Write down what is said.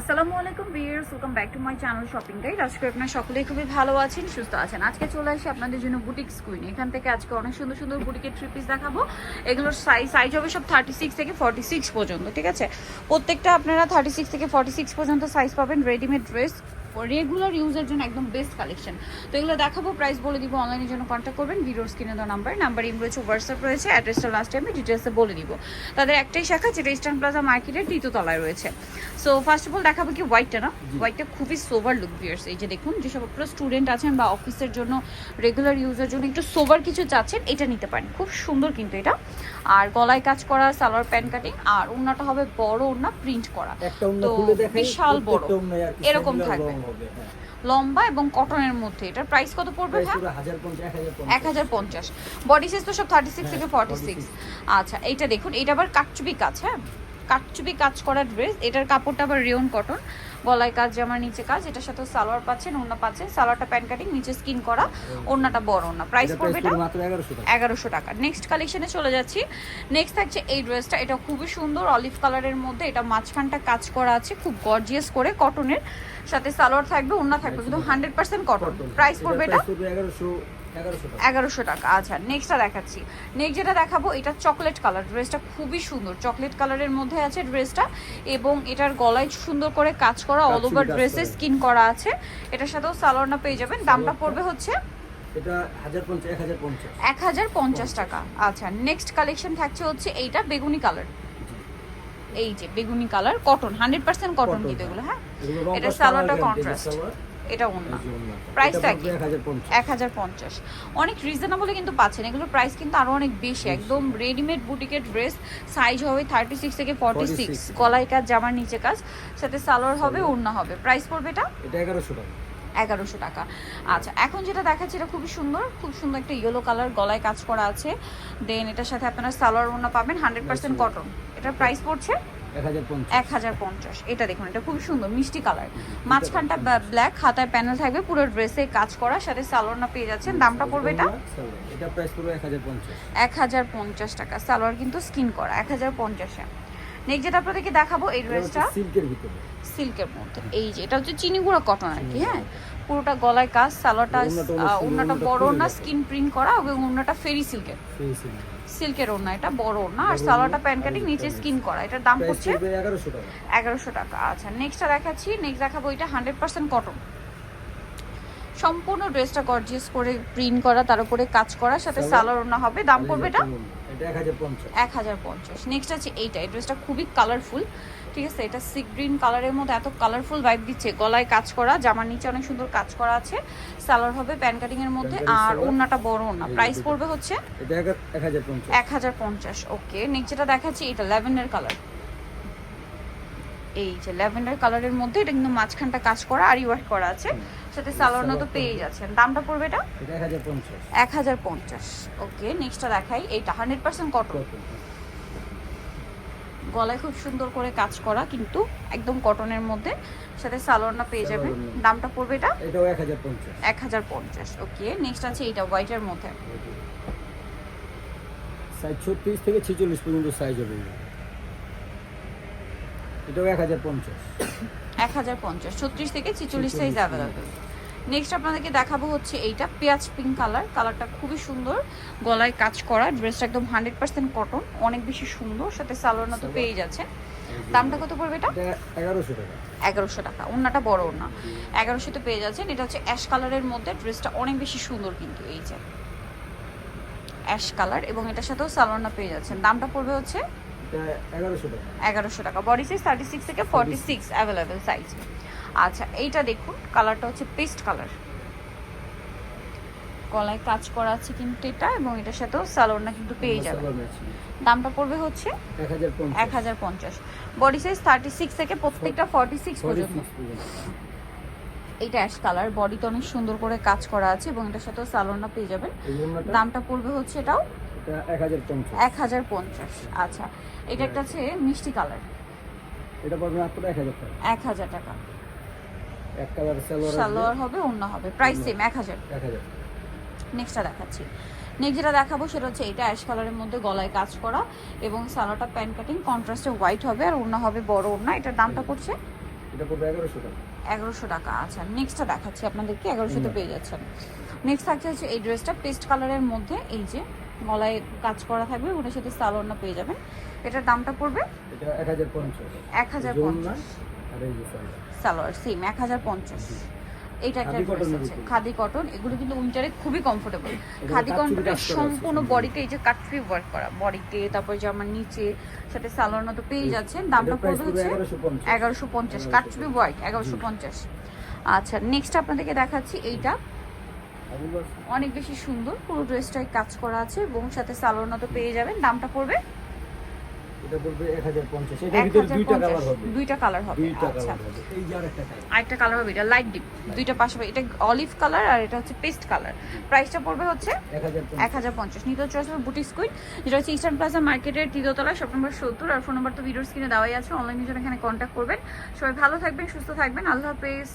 আসসালামু আলাইকুম viewers welcome back to my channel shopping guide আজকে আপনার সকলেই খুবই ভালো আছেন, সুস্থ আছেন। আজকে চলে আসি আপনাদের জন্য বুটিক স্কুইন এখান থেকে আজকে অনেক সুন্দর সুন্দর বুটিকের থ্রি পিস দেখাবো। এগুলোর সাইজ সাইজ হবে সব থার্টি সিক্স থেকে ফর্টি সিক্স পর্যন্ত, ঠিক আছে? প্রত্যেকটা আপনারা থার্টি সিক্স থেকে ফর্টি সিক্স পর্যন্ত সাইজ পাবেন। রেডিমেড ড্রেস রেগুলার ইউজের জন্য একদম বেস্ট কালেকশন তো এগুলো দেখাবো প্রাইস বলে দিব অনলাইনের জন্য কন্ট্যাক্ট করবেন। ভিডিওর স্ক্রিনে দেওয়া নাম্বার নাম্বার ইম রয়েছে হোয়াটসঅ্যাপ রয়েছে অ্যাড্রেসটা লাস্ট টাইমে ডিটেলসে বলে দিব। তাদের একটাই শাখা যেটা ইস্টার্ন প্লাজা মার্কেটের দ্বিতীয় তলায় রয়েছে। সো ফার্স্ট অফ অল দেখাবো কি হোয়াইটটা না? হোয়াইটটা খুবই সোভার লুক বিয়ার্স এই যে দেখুন যেসব আপনারা স্টুডেন্ট আছেন বা অফিসের জন্য রেগুলার ইউজের জন্য একটু সোভার কিছু চাচ্ছেন এটা নিতে পারেন। খুব সুন্দর কিন্তু এটা। আর গলায় কাজ করা সালোয়ার প্যান্ট কাটিং আর ওড়নাটা হবে বড় ওড়না প্রিন্ট করা। তো বিশাল বড়। এরকম থাকবে। হবে, হ্যাঁ। লম্বা এবং কটনের মধ্যে। এটার প্রাইস কত পড়বে প্রায় হ্যাঁ 1050, 1050 এক হাজার পঞ্চাশ। বডি সাইজ তো সব থার্টি সিক্স থেকে হ্যাঁ, ফর্টি সিক্স আচ্ছা এইটা দেখুন এটা আবার কাটচুপি কাজ হ্যাঁ? কাটচুবি কাজ করা ড্রেস এটার কাপড়টা আবার রিয়ন কটন গলায় কাজ জামার নিচে কাজ এটার সাথে সালোয়ার পাচ্ছেন ওড়না পাচ্ছেন সালোয়ারটা প্যান্ট কাটিং নিচে স্কিন করা ওড়নাটা বড় ওড়না। প্রাইস পড়বে এটা মাত্র 1100 টাকা। এগারোশো টাকা। নেক্সট কালেকশনে চলে যাচ্ছি। নেক্সট থাকছে এই ড্রেসটা এটা খুবই সুন্দর অলিভ কালারের মধ্যে। এটা মাঝখানটা কাজ করা আছে খুব গর্জিয়াস করে কটনের সাথে সালোয়ার থাকবে ওড়না থাকবে কিন্তু হান্ড্রেড পার্সেন্ট কটন প্রাইস পড়বে এটা? Price পড়বে 1100 1100 টাকা। এগারোশো টাকা আচ্ছা নেক্সটটা দেখাচ্ছি। নেক্সট যেটা দেখাবো এটা চকলেট কালার ড্রেসটা খুবই সুন্দর। চকলেট কালারের মধ্যে আছে ড্রেসটা এবং এটার গলায় সুন্দর করে কাজ করা অল ওভার ড্রেসে স্কিন করা আছে। এটার সাথেও সালোয়ারটা পেয়ে যাবেন। দামটা পড়বে হচ্ছে এটা 1050 1050 এক হাজার পঞ্চাশ টাকা। আচ্ছা নেক্সট কালেকশন থাকছে হচ্ছে এইটা বেগুনি কালার এই যে বেগুনি colour cotton hundred percent cotton Cotton, কিন্তু এগুলো হ্যাঁ? এটা সালোয়ারটা কন্ট্রাস্ট এটা যে প্রাইসটা কি এক হাজার পঞ্চাশ। অনেক রিজনেবলে কিন্তু পাচ্ছেন। এগুলোর প্রাইস কিন্তু আরও অনেক বেশি। একদম রেডিমেড বুটিকের ড্রেস সাইজ হবে থার্টি সিক্স থেকে ফর্টি সিক্স 46 গলায় কাজ জামার নিচে কাজ সাথে সালোয়ার হবে ওড়না হবে। প্রাইস পড়বে এটা? এটা 1100 টাকা। এগারোশো টাকা। আচ্ছা এখন যেটা দেখাচ্ছি এটা খুবই সুন্দর। খুব সুন্দর একটা ইয়েলো কালার গলায় কাজ করা আছে। দেন এটার সাথে আপনারা সালোয়ার ওড়না পাবেন। হান্ড্রেড পার্সেন্ট কটন এটার প্রাইস পড়ছে? 1050 এক হাজার পঞ্চাশ। এটা দেখুন এটা খুব সুন্দর মিষ্টি কালার। মাঝখানটা ব্ল্যাক হাতায় প্যানেল থাকবে পুরো ড্রেসে কাজ করা সাথে সালোয়ার পেয়ে যাচ্ছেন দামটা পড়বে এটা? এটা প্রাইস পড়বে 1050 এক হাজার পঞ্চাশ টাকা সালোয়ার কিন্তু স্কিন করা এক হাজার পঞ্চাশে নেক্সট যেটা আপনাদেরকে দেখাবো এই ড্রেসটা সিল্কের ভিতরে। সিল্কের মধ্যে। এই যে এটা হচ্ছে চিনি গুঁড়া কটন আর কি হ্যাঁ? পুরোটা গলায় কাজ সালোয়ারটা ওড়নাটা বড় ওড়না স্কিন প্রিন্ট করা এবং ওড়নাটা ফেরি সিল্কের সিল্কের ওড়না এটা বড় ওড়না। আর সালোয়ারটা প্যান্ট কাটিং নিচে স্কিন করা। এটার দাম প্রাইস পড়ছে পড়বে 1100 টাকা। এগারোশো টাকা। আচ্ছা নেক্সটটা দেখাচ্ছি। নেক্সট দেখাবো এটা হান্ড্রেড পার্সেন্ট কটন সম্পূর্ণ ড্রেসটা গর্জিয়াস করে প্রিন্ট করা তার উপরে কাজ করা সাথে সালোয়ার? ওড়না হবে। দাম পড়বে এটা এটা 1050 এক হাজার পঞ্চাশ। নেক্সট আছে এইটা। এই ড্রেসটা খুবই কালারফুল ঠিক আছে? এটা সি গ্রিন কালারের মধ্যে এত কালারফুল ভাইব দিচ্ছে। গলায় কাজ করা জামার নিচে অনেক সুন্দর কাজ করা আছে। সালোয়ার হবে প্যান কাটিং এর মধ্যে। আর। ওড়নাটা বড় ওড়না। প্রাইস পড়বে হচ্ছে এটা 1050 এক হাজার পঞ্চাশ। ওকে নেক্সট যেটা দেখাচ্ছি এটা ল্যাভেন্ডার কালার এই যে ল্যাভেন্ডার কালারের মধ্যে এটা কিন্তু মাঝখানটা কাজ করা আর ওয়ার্ক করা আছে। সাথে সালোয়ার তো পেয়ে। যাচ্ছেন। দামটা পড়বে এটা? এটা 1050 এক হাজার পঞ্চাশ। ওকে নেক্সটটা দেখাই। এইটা হান্ড্রেড পার্সেন্ট কটন গলায় খুব সুন্দর করে কাজ করা কিন্তু একদম কটনের মধ্যে। সাথে সালোয়ারটা পেয়ে যাবেন। দামটা পড়বে এটা? এটাও 1050 এক হাজার পঞ্চাশ। ওকে নেক্সট আছে এইটা হোয়াইটের মধ্যে। সাইজ 36 থেকে 46 পর্যন্ত সাইজ হবে। এটাও 1050 এক হাজার পঞ্চাশ ছত্রিশ থেকে ছিচল্লিশ সাইজ অ্যাভেলেবেল নেক্সট আপনাদেরকে দেখাবো হচ্ছে এইটা পেঁয়াজ পিঙ্ক কালার কালারটা খুবই সুন্দর। গলায় কাজ করা ড্রেসটা একদম হান্ড্রেড পার্সেন্ট কটন অনেক বেশি সুন্দর সাথে সালোয়ার তো পেয়ে যাচ্ছে দামটা কত পড়বে এটা? 1100 টাকা। এগারোশো টাকা ওড়নাটা বড় ওড়না এগারোশোতে পেয়ে যাচ্ছেন এটা হচ্ছে অ্যাশ কালারের মধ্যে ড্রেসটা অনেক বেশি সুন্দর কিন্তু এই যে। অ্যাশ কালার এবং এটার সাথেও সালোয়ারটা পেয়ে যাচ্ছেন। দামটা পড়বে হচ্ছে এটা 1100 টাকা এগারোশো টাকা। বডি সাইজ থার্টি সিক্স থেকে ফর্টি সিক্স অ্যাভেলেবেল সাইজ আচ্ছা এইটা দেখুন কালারটা হচ্ছে পেস্ট কালার গলায় কাজ করা আছে কিন্তু এটা এবং এটার সাথেও সালোয়ারটা কিন্তু পেয়ে যাবে দামটা পড়বে হচ্ছে এক হাজার পঞ্চাশ। বডি সাইজ থার্টি সিক্স থেকে প্রত্যেকটা ফর্টি সিক্স পর্যন্ত। 46 এইটা অ্যাশ কালার বডিতে অনেক সুন্দর করে কাজ করা আছে এবং এটার সাথেও সালোয়ারটা পেয়ে যাবেন। দামটা পড়বে হচ্ছে এটাও এটা 1050 এক হাজার পঞ্চাশ আচ্ছা। এটা একটা আছে মিষ্টি কালার। এটা পড়বে মাত্র 1000 টাকা। এক হাজার টাকা। এক কালার সালোয়ার সালোয়ার হবে অন্য হবে। প্রাইস সেম এক হাজার। 1000 নেক্সটটা দেখাচ্ছি। নেক্সট যেটা দেখাবো সেটা হচ্ছে এটা অ্যাশ কালারের মধ্যে গলায় কাজ করা এবং সালোয়ারটা প্যান্ট কাটিং কন্ট্রাস্টে হোয়াইট হবে আর ওড়না হবে বড় ওড়না। এটার দামটা পড়ছে? এটা পড়বে এগারোশো টাকা। এগারোশো টাকা আচ্ছা। নেক্সটটা দেখাচ্ছি আপনাদেরকে এগারোশোতে হুম। পেয়ে যাচ্ছেন। নেক্সট থাকছে হচ্ছে এই ড্রেসটা পেস্ট কালারের মধ্যে এই যে গলায় কাজ করা থাকবে ওটার সাথে সালোয়ারটা পেয়ে যাবেন। এটার দামটা পড়বে এটা এক হাজার পঞ্চাশ। সালোয়ার। সেম এক হাজার পঞ্চাশ। এইটা একটা খাদি ড্রেস আছে খাদি কটন এগুলো কিন্তু উইন্টারে খুবই কমফোর্টেবল খাদি সম্পূর্ণ সম্পূর্ণ। বডিতে এই যে কাটফি ওয়ার্ক করা বডিতে তারপর জামার নিচে সাথে সালোয়ার মতো পেয়ে যাচ্ছেন দামটা পড়বে হচ্ছে এগারোশো পঞ্চাশ। ওয়ার্ক এগারোশো পঞ্চাশ। আচ্ছা নেক্সট আপনাদেরকে দেখাচ্ছি এইটা। অনেক বেশি সুন্দর। পুরো ড্রেসটাই কাজ করা আছে এবং সাথে সালোয়ার মতো পেয়ে যাবেন। দামটা পড়বে? এটা পড়বে এক হাজার পঞ্চাশ। এটার ভিতরে দুইটা কালার হবে। দুইটা কালার হবে। আচ্ছা। এই যে আরেকটা কালার আরেকটা কালার হবে। এটা লাইট ডিপ দুইটা পাশাপাশি এটা অলিভ কালার আর এটা হচ্ছে পেস্ট কালার প্রাইসটা পড়বে হচ্ছে বুটিক স্কুইন যেটা হচ্ছে ইস্টার্ন প্লাজা মার্কেটের তৃতীয়তলা শপ নম্বর সত্তর আর ফোন নম্বর তো ভিডিওর স্ক্রিনে দেওয়াই আছে। অনলাইনে এখানে কন্ট্যাক্ট করবেন সবাই ভালো থাকবেন সুস্থ থাকবেন। আল্লাহ হাফেজ।